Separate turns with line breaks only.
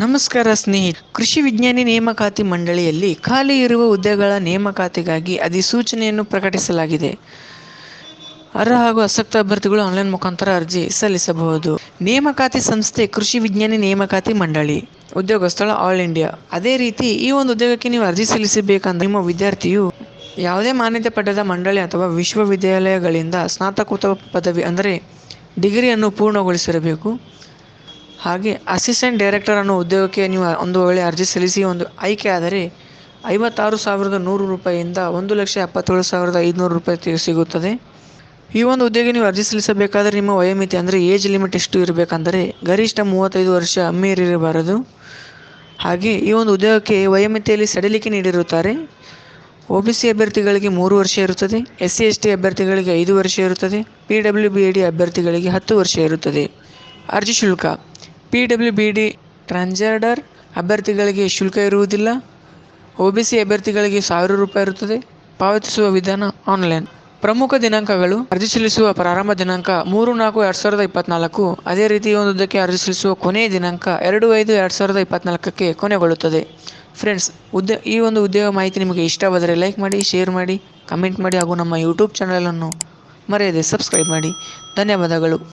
ನಮಸ್ಕಾರ ಸ್ನೇಹಿತ ಕೃಷಿ ವಿಜ್ಞಾನಿ ನೇಮಕಾತಿ ಮಂಡಳಿಯಲ್ಲಿ ಖಾಲಿ ಇರುವ ಹುದ್ದೆಗಳ ನೇಮಕಾತಿಗಾಗಿ ಅಧಿಸೂಚನೆಯನ್ನು ಪ್ರಕಟಿಸಲಾಗಿದೆ. ಅರ್ಹ ಹಾಗೂ ಆಸಕ್ತ ಅಭ್ಯರ್ಥಿಗಳು ಆನ್ಲೈನ್ ಮುಖಾಂತರ ಅರ್ಜಿ ಸಲ್ಲಿಸಬಹುದು. ನೇಮಕಾತಿ ಸಂಸ್ಥೆ ಕೃಷಿ ವಿಜ್ಞಾನಿ ನೇಮಕಾತಿ ಮಂಡಳಿ, ಉದ್ಯೋಗ ಸ್ಥಳ ಆಲ್ ಇಂಡಿಯಾ. ಅದೇ ರೀತಿ ಈ ಒಂದು ಉದ್ಯೋಗಕ್ಕೆ ನೀವು ಅರ್ಜಿ ಸಲ್ಲಿಸಬೇಕಂದ್ರೆ ನಿಮ್ಮ ವಿದ್ಯಾರ್ಥಿಯು ಯಾವುದೇ ಮಾನ್ಯತೆ ಪಡೆದ ಮಂಡಳಿ ಅಥವಾ ವಿಶ್ವವಿದ್ಯಾಲಯಗಳಿಂದ ಸ್ನಾತಕೋತ್ತರ ಪದವಿ ಅಂದರೆ ಡಿಗ್ರಿಯನ್ನು ಪೂರ್ಣಗೊಳಿಸಿರಬೇಕು. ಹಾಗೆ ಅಸಿಸ್ಟೆಂಟ್ ಡೈರೆಕ್ಟರ್ ಅನ್ನೋ ಉದ್ಯೋಗಕ್ಕೆ ನೀವು ಒಂದು ವೇಳೆ ಅರ್ಜಿ ಸಲ್ಲಿಸಿ ಒಂದು ಆಯ್ಕೆ ಆದರೆ ಐವತ್ತಾರು ಸಾವಿರದ ನೂರು ರೂಪಾಯಿಯಿಂದ ಒಂದು ಲಕ್ಷ ಎಪ್ಪತ್ತೇಳು ಸಾವಿರದ ಐದುನೂರು ರೂಪಾಯಿ ಸಿಗುತ್ತದೆ. ಈ ಒಂದು ಹುದ್ದೆಗೆ ನೀವು ಅರ್ಜಿ ಸಲ್ಲಿಸಬೇಕಾದರೆ ನಿಮ್ಮ ವಯೋಮಿತಿ ಅಂದರೆ ಏಜ್ ಲಿಮಿಟ್ ಎಷ್ಟು ಇರಬೇಕಂದರೆ ಗರಿಷ್ಠ ಮೂವತ್ತೈದು ವರ್ಷ ಮೀರಿರಬಾರದು ಹಾಗೆ ಈ ಒಂದು ಉದ್ಯೋಗಕ್ಕೆ ವಯೋಮಿತಿಯಲ್ಲಿ ಸಡಿಲಿಕೆ ನೀಡಿರುತ್ತಾರೆ. ಒ ಬಿ ಸಿ ಅಭ್ಯರ್ಥಿಗಳಿಗೆ ಮೂರು ವರ್ಷ ಇರುತ್ತದೆ, ಎಸ್ ಸಿ ಎಸ್ ಟಿ ಅಭ್ಯರ್ಥಿಗಳಿಗೆ ಐದು ವರ್ಷ ಇರುತ್ತದೆ, P W B A D ಅಭ್ಯರ್ಥಿಗಳಿಗೆ ಹತ್ತು ವರ್ಷ ಇರುತ್ತದೆ. ಅರ್ಜಿ ಶುಲ್ಕ. ಪಿ ಡಬ್ಲ್ಯೂ ಬಿ ಡಿ ಅಭ್ಯರ್ಥಿಗಳಿಗೆ ಶುಲ್ಕ ಇರುವುದಿಲ್ಲ. ಒ ಬಿ ಸಿ ಅಭ್ಯರ್ಥಿಗಳಿಗೆ ಸಾವಿರ ರೂಪಾಯಿ ಇರುತ್ತದೆ. ಪಾವತಿಸುವ ವಿಧಾನ ಆನ್ಲೈನ್ ಪ್ರಮುಖ ದಿನಾಂಕಗಳು. ಅರ್ಜಿ ಸಲ್ಲಿಸುವ ಪ್ರಾರಂಭ ದಿನಾಂಕ ಮೂರು ನಾಲ್ಕು ಎರಡು ಸಾವಿರದ ಇಪ್ಪತ್ನಾಲ್ಕು. ಅದೇ ರೀತಿ ಒಂದಕ್ಕೆ ಅರ್ಜಿ ಸಲ್ಲಿಸುವ ಕೊನೆಯ ದಿನಾಂಕ ಎರಡು ಐದು ಎರಡು ಸಾವಿರದ ಇಪ್ಪತ್ನಾಲ್ಕಕ್ಕೆ ಕೊನೆಗೊಳ್ಳುತ್ತದೆ. ಫ್ರೆಂಡ್ಸ್ ಉದ್ಯ, ಈ ಒಂದು ಉದ್ಯೋಗ ಮಾಹಿತಿ ನಿಮಗೆ ಇಷ್ಟವಾದರೆ ಲೈಕ್ ಮಾಡಿ ಶೇರ್ ಮಾಡಿ ಕಮೆಂಟ್ ಮಾಡಿ ಹಾಗೂ ನಮ್ಮ ಯೂಟ್ಯೂಬ್ ಚಾನಲನ್ನು ಮರೆಯದೆ ಸಬ್ಸ್ಕ್ರೈಬ್ ಮಾಡಿ. ಧನ್ಯವಾದಗಳು.